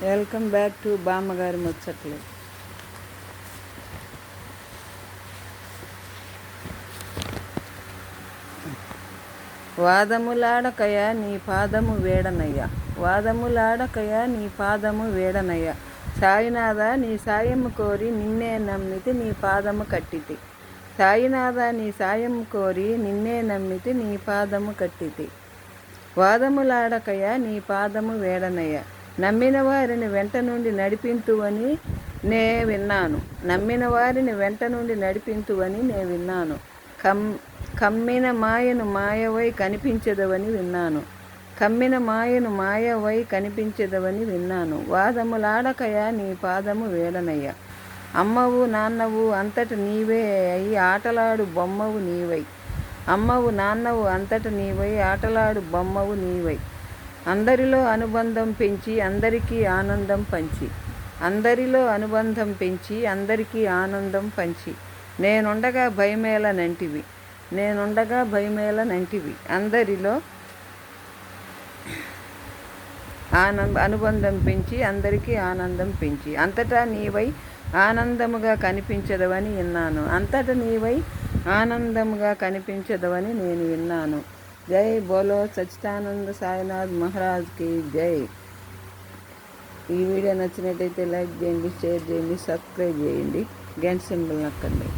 Welcome back to బామ్మగారి ముచ్చట్లు. వాదములాడకయ నీ పాదము వేడనయ్య. వాదములాడకయ నీ పాదము వేడనయ్య. సాయినాథ నీ సాయము కోరి నిన్నే నమ్మితి నీ పాదము కట్టితి. సాయినాథ నీ సాయం కోరి నిన్నే నమ్మితి నీ పాదము కట్టితి. వాదములాడకయ నీ పాదము వేడనయ్య. నమ్మిన వారిని వెంట నుండి నడిపింతువని నే విన్నాను. నమ్మిన వారిని వెంట నుండి నడిపింతువని నే విన్నాను. కమ్ కమ్మిన మాయను మాయవై కనిపించదవని విన్నాను. కమ్మిన మాయను మాయవై కనిపించదవని విన్నాను. వాదములాడకయా నీ పాదము వేలనయ్య. అమ్మవు నాన్నవు అంతట నీవే అయి ఆటలాడు బొమ్మవు నీవై. అమ్మవు నాన్నవు అంతట నీవై ఆటలాడు బొమ్మవు నీవై. అందరిలో అనుబంధం పెంచి అందరికీ ఆనందం పంచి. అందరిలో అనుబంధం పెంచి అందరికీ ఆనందం పంచి. నేనుండగా భయమేల నంటివి. నేనుండగా భయమేల నంటివి. అందరిలో ఆనంద అనుబంధం పెంచి అందరికీ ఆనందం పెంచి. అంతటా నీవై ఆనందముగా కనిపించదవని విన్నాను. అంతటా నీవై ఆనందముగా కనిపించదవని నేను విన్నాను. జై బోలో సచ్చిదానంద సాయినాథ్ మహారాజ్కి జై. ఈ వీడియో నచ్చినట్టయితే లైక్ చేయండి షేర్ చేయండి సబ్స్క్రైబ్ చేయండి. గంట సింబల్ నక్కండి.